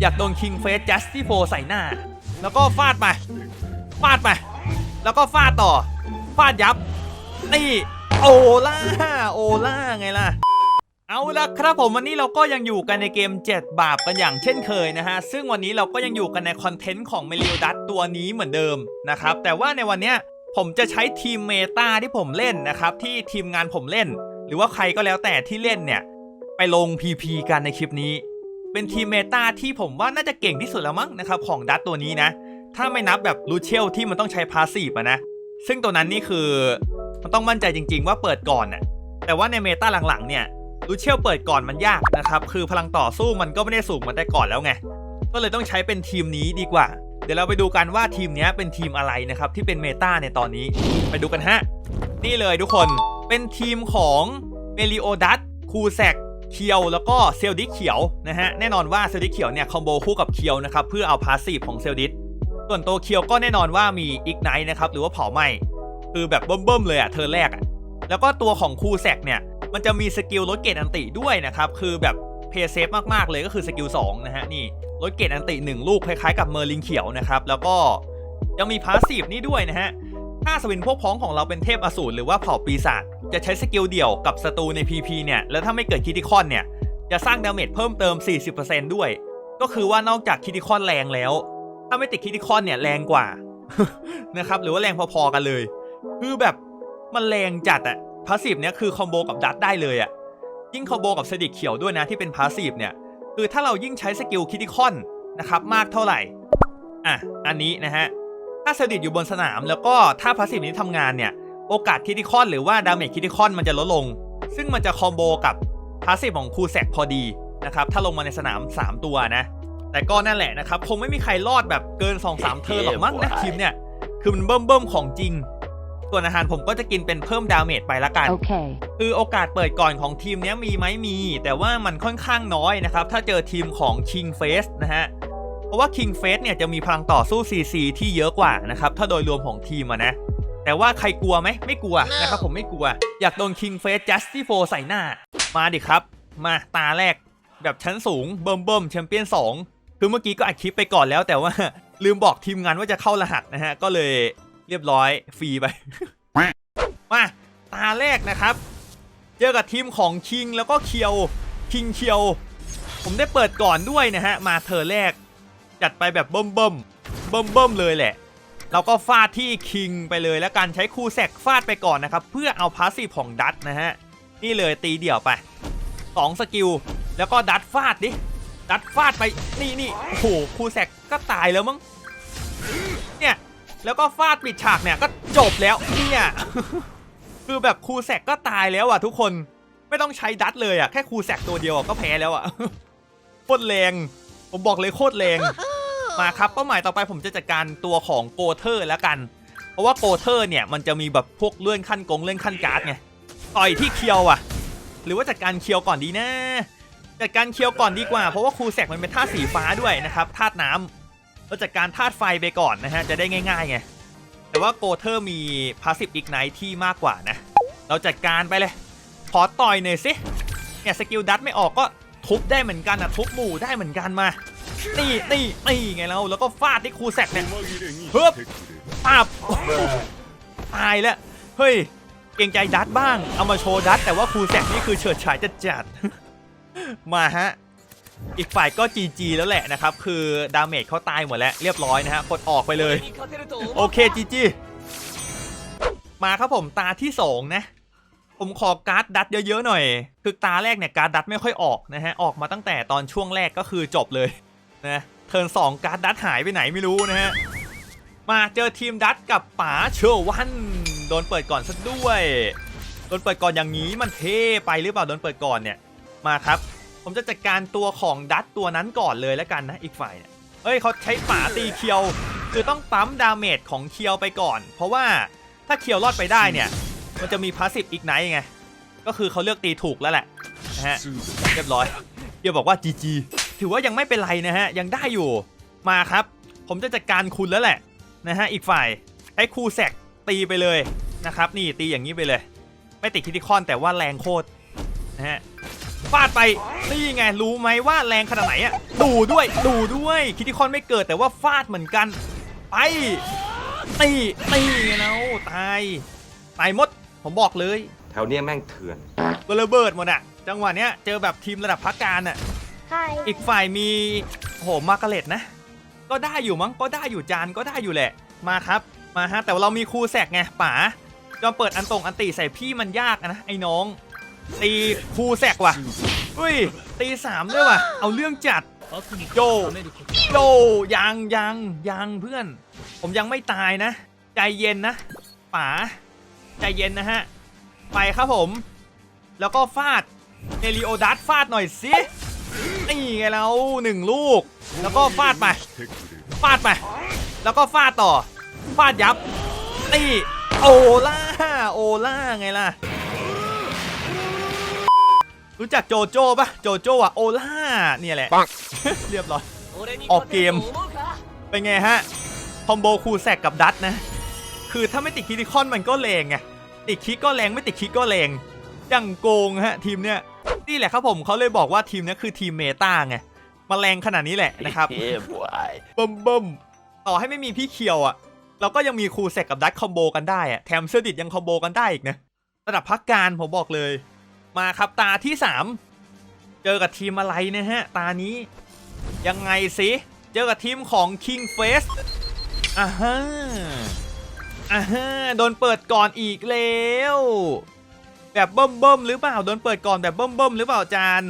อยากโดนคิงเฟสจัสติโฟใส่หน้า แล้วก็ฟาดไปฟาดไปแล้วก็ฟาดต่อ ฟาดยับ นี่ โอล่า โอล่า ไงล่ะ เอาละครับผมวันนี้เราก็ยังอยู่กันในเกม 7 บาปกันอย่างเช่นเคยนะฮะ ซึ่งวันนี้เราก็ยังอยู่กันในคอนเทนต์ของเมลิโอดัตตัวนี้เหมือนเดิมนะครับ แต่ว่าในวันเนี้ยผมจะใช้ทีมเมตาที่ผมเล่นนะครับ ที่ทีมงานผมเล่น หรือว่าใครก็แล้วแต่ที่เล่นเนี่ย ไปลง PP กันในคลิปนี้ เป็นทีมเมตาที่ผมว่าน่าจะเก่งที่สุดแล้วมั้งนะครับของดัตตัวนี้นะ ถ้าไม่นับแบบลูเชลที่มันต้องใช้พาสซีฟอะนะ ซึ่งตัวนั้นนี่คือมันต้องมั่นใจจริง ๆ ว่าเปิดก่อนน่ะแต่ว่าในเมตาหลังๆเนี่ยลูเชลเปิดก่อนมันยากนะครับคือพลังต่อสู้มันก็ไม่ได้สูงเหมันแต่ก่อนแล้วไงก็เลยต้องใช้เป็นทีมนี้ดีกว่า เดี๋ยวเราไปดูกันว่าทีมนี้เป็นทีมอะไรนะครับที่เป็นเมตาในตอนนี้ไปดูกันฮะนี่เลยทุกคนเป็นทีมของเมลิโอดัตคูแซก เคียวแล้วก็เซลดิกเขียวนะฮะแน่นอนว่าเซลดิกเขียวเนี่ยคอมโบคู่กับเคียวนะครับเพื่อเอาพาสซีฟของเซลดิสส่วนตัวเคียวก็แน่นอนว่ามีอีกไนท์นะครับหรือว่าเผาไหม้คือแบบเบิ่มๆเลยอะเธอแรกอะแล้วก็ตัวของคูแซกเนี่ยมันจะมีสกิลลดเกรดอันติด้วยนะครับคือแบบเพย์เซฟมากๆเลยก็คือสกิล2นะฮะนี่ลดเกรดอันติ1ลูกคล้ายๆกับเมอร์ลิงเขียวนะครับแล้วก็ยังมีพาสซีฟนี่ด้วยนะฮะ ถ้าสวินพวกพ้องของเราเป็นเทพอสูรหรือว่าเผ่าปีศาจจะใช้สกิลเดี่ยวกับศัตรูใน PP เนี่ยแล้วถ้าไม่เกิดคิติคอนเนี่ยจะสร้างดาเมจเพิ่มเติม 40%ด้วย ก็คือว่านอกจากคิติคอนแรงแล้ว ถ้าไม่ติดคิติคอนเนี่ยแรงกว่านะครับหรือว่าแรงพอๆกันเลย คือแบบมันแรงจัดอะพาสซีฟเนี่ยคือคอมโบกับดัตได้เลยอะยิ่งคอมโบกับเซดิกเขียวด้วยนะที่เป็นพาสซีฟเนี่ยคือถ้าเรายิ่งใช้สกิลคิติคอนนะครับมากเท่าไหร่อะอันนี้นะฮะ ถ้าเซดิตอยู่บนสนาม แล้วก็ถ้าพาสซีฟนี้ทำงานเนี่ย โอกาสคิติคอนหรือว่าดาเมจคิติคอนมันจะลดลง ซึ่งมันจะคอมโบกับพาสซีฟของคูแซกพอดีนะครับ ถ้าลงมาในสนาม 3 ตัวนะ แต่ก็นั่นแหละนะครับ คงไม่มีใครรอดแบบเกิน 2-3เทิร์นหรอกมั้งนะทีมเนี่ย คือมันเบิ่มเบิ่มๆของจริงส่วนอาหารผมก็จะกินเป็นเพิ่มดาเมจไปละกัน Okay. คือโอกาสเปิดก่อนของทีมเนี้ยมีไหมมี แต่ว่ามันค่อนข้างน้อยนะครับ ถ้าเจอทีมของ King Face นะฮะ เพราะว่า King Face เนี่ยจะมีพลังต่อสู้ CC ที่เยอะกว่านะครับถ้าโดยรวมของทีมอะนะ แต่ว่าใครกลัวไหมไม่กลัวนะครับผมไม่กลัว อยากโดน King Face Justifo ใส่หน้า มาดิครับ มาตาแรก แบบชั้นสูงเบิ่มเบิ่มแชมเปี้ยน2คือเมื่อกี้ก็อัดคลิปไปก่อนแล้วแต่ว่าลืมบอกทีมงานว่าจะเข้ารหัสนะฮะก็เลยเรียบร้อยฟรีไปมาตาแรกนะครับ เจอกับทีมของคิงแล้วก็เคียวคิงเคียว ผมได้เปิดก่อนด้วยนะฮะมาเธอแรก จัดไปแบบเบิ่มเบิ่มเบิ่มเบิ่มเลยแหละเราก็ฟาดที่คิงไปเลยแล้วกันใช้คูแซกฟาดไปก่อนนะครับ เพื่อเอาพาสซีฟของดัตนะฮะ นี่เลยตีเดี่ยวไป 2 สกิล แล้วก็ดัตฟาดดิ ดัตฟาดไปนี่นี่โอ้โหคูแซกก็ตายแล้วมั้งเนี่ยแล้วก็ฟาดปิดฉากเนี่ยก็จบแล้วเนี่ยคือแบบครูแซกก็ตายแล้วอะทุกคนไม่ต้องใช้ดัตเลยอะแค่ครูแซกตัวเดียวอะก็แพ้แล้วอะโคตรแรงผมบอกเลยโคตรแรง มาครับเป้าหมายต่อไปผมจะจัดการตัวของโกเทอร์แล้วกัน เพราะว่าโกเทอร์เนี่ยมันจะมีแบบพวกเลื่อนขั้นกงเลื่อนขั้นการ์ดไงต่อยที่เคียวอะ หรือว่าจัดการเคียวก่อนดีนะจัดการเคียวก่อนดีกว่า เพราะว่าครูแซกมันเป็นธาตุสีฟ้าด้วยนะครับธาตุน้ำเราจัดการธาตุไฟไปก่อนนะฮะจะได้ง่ายๆไงแต่ว่าโกเทอร์มีพาสซีฟอีกไนที่มากกว่านะ เราจัดการไปเลย ขอต่อยหน่อยสิเนี่ยสกิลดัตไม่ออกก็ ทุบได้เหมือนกันนะทุบหมู่ได้เหมือนกันมานี่นี่นี่ไงเราแล้วก็ฟาดที่ครูแซกเนี่ยฮึฮึบบปับตายแล้วเฮ้ยเกรงใจดัตบ้าง เอามาโชว์ดัตแต่ว่าครูแซกนี่คือเฉิดฉายจัดจัดมาฮะอีกฝ่ายก็จีจีแล้วแหละนะครับ คือดาเมจเขาตายหมดแล้วเรียบร้อยนะฮะกดออกไปเลย โอเคจีจีมาครับผมตาที่สองนะ ผมขอการ์ดดัตเยอะๆหน่อย คือตาแรกเนี่ยการ์ดดัตไม่ค่อยออกนะฮะ ออกมาตั้งแต่ตอนช่วงแรกก็คือจบเลยนะเทิร์นสองการ์ดดัตหายไปไหนไม่รู้นะฮะ มาเจอทีมดัตกับป๋าเชอร์วัน โดนเปิดก่อนซะด้วยโดนเปิดก่อนอย่างนี้มันเท่ไปหรือเปล่าโดนเปิดก่อนเนี่ยมาครับ ผมจะจัดการตัวของดัตตัวนั้นก่อนเลยแล้วกันนะอีกฝ่ายเนี่ยเอ้ยเขาใช้ป๋าตีเคียว คือต้องปั๊มดาเมจของเคียวไปก่อน เพราะว่าถ้าเคียวรอดไปได้เนี่ย มันจะมีพาสซีฟอีกไนท์ไง ก็คือเขาเลือกตีถูกแล้วแหละนะฮะเรียบร้อยเดี๋ยวบอกว่า GG ถือว่ายังไม่เป็นไรนะฮะ ยังได้อยู่มาครับ ผมจะจัดการคุณแล้วแหละนะฮะอีกฝ่ายให้คูแซกตีไปเลยนะครับ นี่ตีอย่างนี้ไปเลย ไม่ติดคิติคอนแต่ว่าแรงโคตรนะฮะฟาดไปนี่ไงรู้ไหมว่าแรงขนาดไหนอะดูด้วยดูด้วยคิติคอนไม่เกิดแต่ว่าฟาดเหมือนกัน ไปตีตีไงแล้วตายตายหมด ผมบอกเลยแถวเนี้ยแม่งเถื่อน ก็ระเบิดหมดอะจังหวะเนี้ยเจอแบบทีมระดับพักการอะ Hi. อีกฝ่ายมีโหมาร์กาเร็ตนะ ก็ได้อยู่มั้งก็ได้อยู่จานก็ได้อยู่แหละ มาครับมาฮะแต่ว่าเรามีครูแสกไงป๋าจอมเปิดอันตรงอันตีใส่พี่มันยากอะนะไอ้น้อง ตีครูแสกว่ะอุ้ยตีสามด้วยว่ะ เอาเรื่องจัดโจโจยังยังยังเพื่อน ผมยังไม่ตายนะ ใจเย็นนะป๋า ใจเย็นนะฮะ ไปครับผม แล้วก็ฟาดเอลิโอดัสฟาดหน่อยสินี่ไงเราหนึ่งลูก แล้วก็ฟาดไป ฟาดไป แล้วก็ฟาดต่อ ฟาดยับ นี่ โอล่า โอล่าไงล่ะ รู้จักโจโจ้ปะโจโจ้อะโอล่า เนี่ยแหละปังเรียบร้อย ออกเกม เป็นไงฮะ คอมโบคูแซกกับดัตนะ คือถ้าไม่ติดคิติคอนมันก็แรงไงติดคิกก็แรงไม่ติดคิกก็แรงยังโกงฮะทีมเนี้ยนี่แหละครับผมเขาเลยบอกว่าทีมเนี้ยคือทีมเมตาไงมาแรงขนาดนี้แหละนะครับเบิ่มเบิ่มต่อให้ไม่มีพี่เคียวอะเราก็ยังมีคูเซกกับดัตคอมโบกันได้อะแถมเซอร์ดิตยังคอมโบกันได้อีกนะระดับพักการผมบอกเลย มาครับตาที่ 3 เจอกับทีมอะไรนะฮะ ตานี้ ยังไงสิ เจอกับทีมของ King Face อ่าฮะ อ่าฮะโดนเปิดก่อนอีกแล้ว แบบเบิ่มเบิ่มๆหรือเปล่า โดนเปิดก่อนแบบเบิ่มเบิ่มๆหรือเปล่าจาน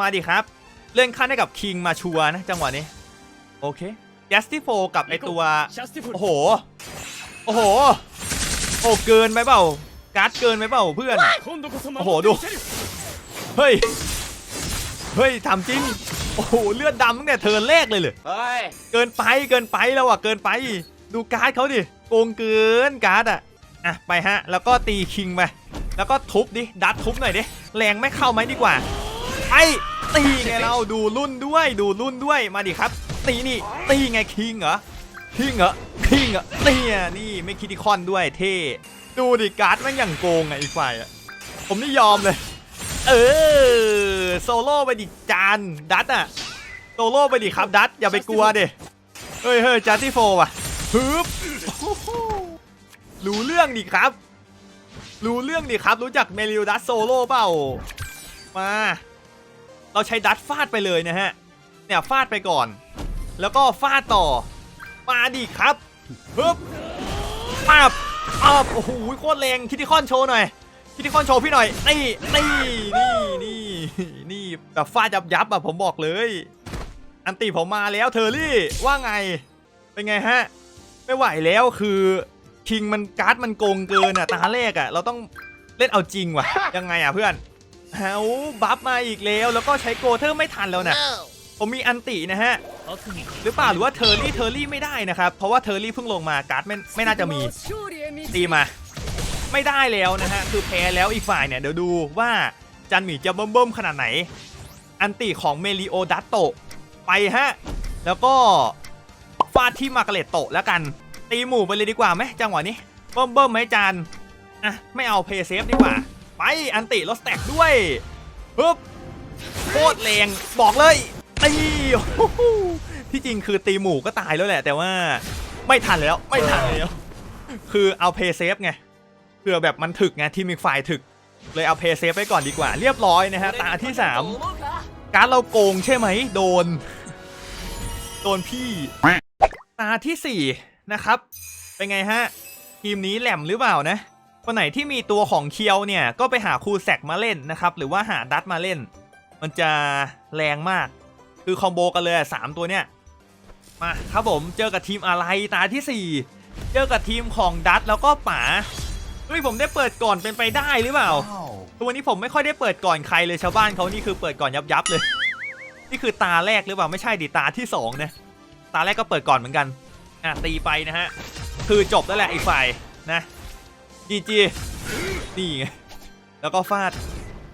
มาดิครับ เลื่อนขั้นให้กับคิงมาชัวร์นะจังหวะนี้ โอเค Justice 4กับไอตัว โอ้โห โอ้โห โอ้เกินไปเปล่า การ์ดเกินไปเปล่าเพื่อน โอ้โหดู เฮ้ย เฮ้ยทำจริง โอ้โหเลือดดำตั้งแต่เทิร์นแรกเลยเลยเฮ้ยเกินไปเกินไปแล้วอะเกินไป ดูการ์ดเขาดิ โกงเกินการ์ดอะอะไปฮะ แล้วก็ตีคิงไปแล้วก็ทุบดิดัดทุบหน่อยดิแรงไม่เข้าไหมดีกว่าไปตีไงเราดูรุ่นด้วยดูรุ่นด้วยมาดิครับ ตีนี่ตีไงคิงเหรอคิงเหรอคิงเหรอนี่อะนี่ไม่คิดที่คอนด้วยเท่ดูดิการ์ดม่งอย่างโกงอะอีกฝ่ายอะผมนี่ยอมเลย เออโซโล่ไปดิจานดัดอะโซโล่ไปดิครับดัดอย่าไปกลัวดิเฮ้ยเฮ้ยจัสติโฟว่ะฮึบ รู้เรื่องดิครับ รู้เรื่องดิครับ รู้จักเมลิวดัสโซโล่เปล่า มา เราใช้ดัดฟาดไปเลยนะฮะ เนี่ยฟาดไปก่อน แล้วก็ฟาดต่อ มาดิครับฮึบปับปับโอ้โหโคตรแรงคิดที่คอนโชว์หน่อยคิดที่คอนโชว์พี่หน่อย นี่ นี่ นี่ นี่ นี่แบบฟาดยับยับอะผมบอกเลย อันตีผมมาแล้วเทอร์รี่ว่าไง เป็นไงฮะ ไม่ไหวแล้วคือคิงมันการ์ดมันโกงเกินอะตาแรกอะเราต้องเล่นเอาจริงว่ะ ยังไงอะเพื่อนเฮาบัฟมาอีกแล้ว แล้วก็ใช้โกเทอร์ไม่ทันแล้วนะผมมีอันตินะฮะหรือเปล่าหรือว่าเทอร์รี่เทอร์รี่ไม่ได้นะครับ เพราะว่าเทอร์รี่เพิ่งลงมาการ์ดไม่ไม่น่าจะมีตีมา ไม่ได้แล้วนะฮะคือแพ้แล้วอีกฝ่ายเนี่ยเดี๋ยวดูว่าจันหมีจะเบิ่มๆขนาดไหน อันติของเมลิโอดัตโตะไปฮะแล้วก็ ฟาดที่มาร์กาเร็ตโตะแล้วกัน ตีหมู่ไปเลยดีกว่าไหมจังหวะนี้เบิ่มเบิ่มๆไหมจานอะไม่เอาเพย์เซฟดีกว่า ไปอันติลดแตกด้วยปึ๊บโคตรแรงบอกเลยตีโอ้ที่จริงคือตีหมู่ก็ตายแล้วแหละ แต่ว่าไม่ทันแล้วไม่ทันแล้วคือเอาเพย์เซฟไงเผื่อแบบมันถึกไงที่มีฝ่ายถึก เลยเอาเพย์เซฟไปก่อนดีกว่า เรียบร้อยนะฮะตาที่ 3 การดเราโกงใช่ไหมโดน โดนพี่ ตาทีสี่ 4 นะครับ เป็นไงฮะ ทีมนี้แหลมหรือเปล่านะคนไหนที่มีตัวของเคียวเนี่ย ก็ไปหาคูแซกมาเล่นนะครับ หรือว่าหาดัตมาเล่น มันจะแรงมาก คือคอมโบกันเลยอะสามตัวเนี่ยมาครับผมเจอกับทีมอะไรตาที่ 4 เจอกับทีมของดัตแล้วก็ป๋าเฮ้ยผมได้เปิดก่อนเป็นไปได้หรือเปล่าคือวันนี้ผมไม่ค่อยได้เปิดก่อนใครเลยชาวบ้านเขานี่คือเปิดก่อนยับยับๆเลย นี่คือตาแรกหรือเปล่าไม่ใช่ดิตาที่สองนะ ตาแรกก็เปิดก่อนเหมือนกันอะตีไปนะฮะคือจบแล้วแหละอีกฝ่ายนะจีจีนี่ไงแล้วก็ฟาด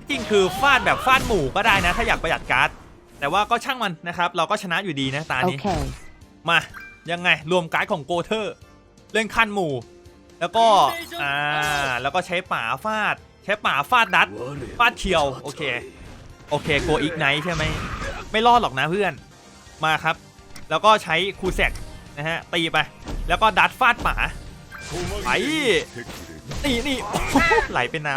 จริงคือฟาดแบบฟาดหมู่ก็ได้นะ ถ้าอยากประหยัดการ์ดแต่ว่าก็ช่างมันนะครับ เราก็ชนะอยู่ดีนะตานี้ Okay. มายังไงรวมการ์ดของโกเทอร์ เล่นขั้นหมู่ แล้วก็อ่าแล้วก็ใช้ป่าฟาด ใช้ป่าฟาดดัดฟาดเคียว โอเค โอเคกลัวอีกไนท์ใช่ไหมไม่รอดหรอกนะเพื่อนมาครับ แล้วก็ใช้คูแซกนะฮะตีไป แล้วก็ดัดฟาดหมาไปนี่นี่ไหลเป็นน้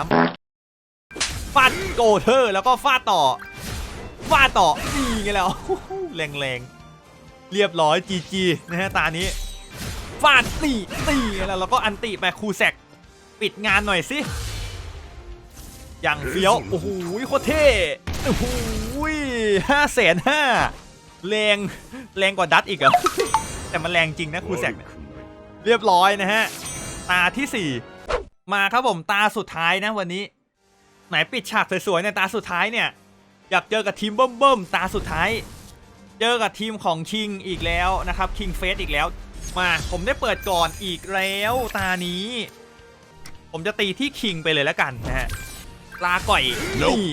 ำฟาดโกเทอร์แล้วก็ฟาดต่อฟาดต่อนี่ไงแล้วแรงแรงเรียบร้อยจีจีนะฮะตานี้ฟาดนี่นี่ไงแล้วแล้วก็อันติไปคูแซกปิดงานหน่อยสิอย่างเฟี้ยวโอ้โหโคตรเท่โอ้โหห้าแสนห้า แรงแรงกว่าดัตอีกเหรอแต่มันแรงจริงนะครูแซกเนี่ยเรียบร้อยนะฮะ ตาที่ 4 มาครับผมตาสุดท้ายนะวันนี้ ไหนปิดฉากสวยๆในตาสุดท้ายเนี่ย อยากเจอกับทีมเบิ่มๆตาสุดท้าย เจอกับทีมของคิงอีกแล้วนะครับคิงเฟสอีกแล้ว มาผมได้เปิดก่อนอีกแล้วตานี้ ผมจะตีที่คิงไปเลยแล้วกันนะฮะลาก่อยนี่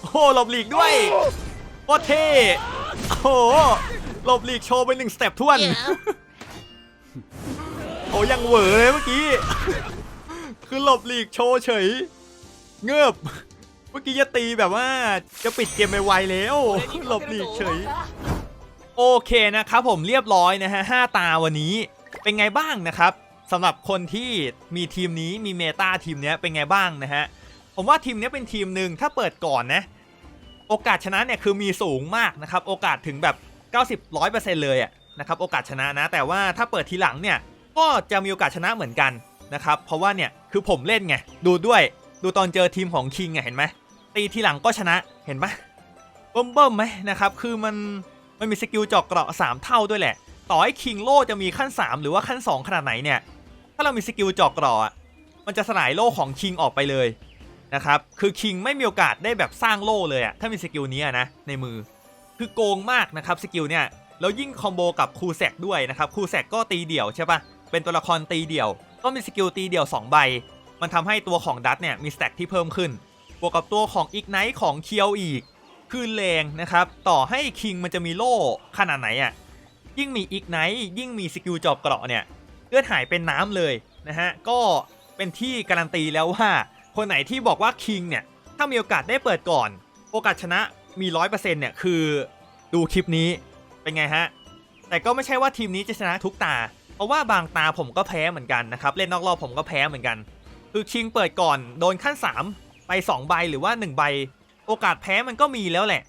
โอ้โหหลบหลีกด้วย โคตรเท่โอ้โหหลบหลีกโชว์ไปหนึ่งสเต็ปท่วน โอ้ยังเหวอเลยเมื่อกี้ คือหลบหลีกโชว์เฉย เงือบ เมื่อกี้จะตีแบบว่าจะปิดเกมไปไวๆแล้วหลบหลีกเฉย โอเคนะครับผมเรียบร้อยนะฮะห้าตาวันนี้เป็นไงบ้างนะครับสำหรับคนที่มีทีมนี้มีเมตาทีมเนี้ยเป็นไงบ้างนะฮะผมว่าทีมเนี้ยเป็นทีมหนึ่งถ้าเปิดก่อนนะ โอกาสชนะเนี่ยคือมีสูงมากนะครับโอกาสถึงแบบ 90 100%เลยอะนะครับโอกาสชนะนะ แต่ว่าถ้าเปิดทีหลังเนี่ยก็จะมีโอกาสชนะเหมือนกันนะครับเพราะว่าเนี่ยคือผมเล่นไงดูด้วยดูตอนเจอทีมของคิงไงเห็นไหมตีทีหลังก็ชนะเห็นปะเบิ่มไหมนะครับ คือมันมันมีสกิลจาะเกราะ 3 เท่าด้วยแหละ ต่อให้คิงโล่จะมีขั้น 3 หรือว่าขั้น 2 ขนาดไหนเนี่ย ถ้าเรามีสกิลจาะเกราะอะมันจะสลายโล่ของคิงออกไปเลย นะครับ คือคิงไม่มีโอกาสได้แบบสร้างโล่เลยอะถ้ามีสกิลนี้นะในมือ คือโกงมากนะครับสกิลเนี่ยแล้วยิ่งคอมโบกับครูแซกด้วยนะครับครูแซกก็ตีเดี่ยวใช่ปะเป็นตัวละครตีเดี่ยว ก็มีสกิลตีเดี่ยว 2 ใบ มันทำให้ตัวของดัตเนี่ยมีสแต็กที่เพิ่มขึ้น บวกกับตัวของอีกไนท์ของเคียวอีก คือแรงนะครับ ต่อให้คิงมันจะมีโล่ขนาดไหนอะ่ะ ยิ่งมีอีกไนท์ยิ่งมีสกิลจอบเกราะเนี่ยเลือดหายเป็นน้ำเลยนะฮะ ก็เป็นที่การันตีแล้วว่า คนไหนที่บอกว่าคิงเนี่ยถ้ามีโอกาสได้เปิดก่อน โอกาสชนะมีร้อยเปอร์เซ็นต์เนี่ยคือดูคลิปนี้เป็นไงฮะ แต่ก็ไม่ใช่ว่าทีมนี้จะชนะทุกตา เพราะว่าบางตาผมก็แพ้เหมือนกันนะครับ เล่นนอกรอบผมก็แพ้เหมือนกัน คือคิงเปิดก่อนโดนขั้น 3 ไป 2 ใบหรือว่า 1 ใบ โอกาสแพ้มันก็มีแล้วแหละ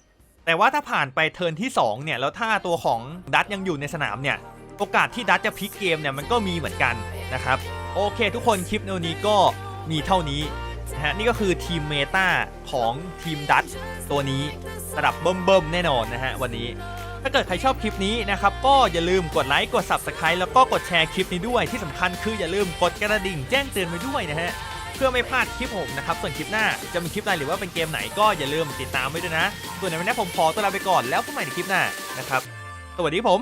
แต่ว่าถ้าผ่านไปเทิร์นที่ 2 เนี่ย แล้วถ้าตัวของดัตยังอยู่ในสนามเนี่ย โอกาสที่ดัตจะพลิกเกมเนี่ยมันก็มีเหมือนกันนะครับ โอเค ทุกคนคลิปในวันนี้ก็มีเท่านี้ นะฮะนี่ก็คือทีมเมตาของทีมดัตตัวนี้ระดับเบิ่มๆแน่นอนนะฮะวันนี้ ถ้าเกิดใครชอบคลิปนี้นะครับ ก็อย่าลืมกดไลค์กด Subscribe แล้วก็กดแชร์คลิปนี้ด้วยที่สำคัญคืออย่าลืมกดกระดิ่งแจ้งเตือนไว้ด้วยนะฮะเพื่อไม่พลาดคลิปผมนะครับ ส่วนคลิปหน้าจะมีคลิปอะไรหรือว่าเป็นเกมไหนก็อย่าลืมติดตามไว้ด้วยนะ ส่วนในวันนี้ผมขอตัวลาไปก่อนแล้วพบใหม่ในคลิปหน้านะครับสวัสดีผม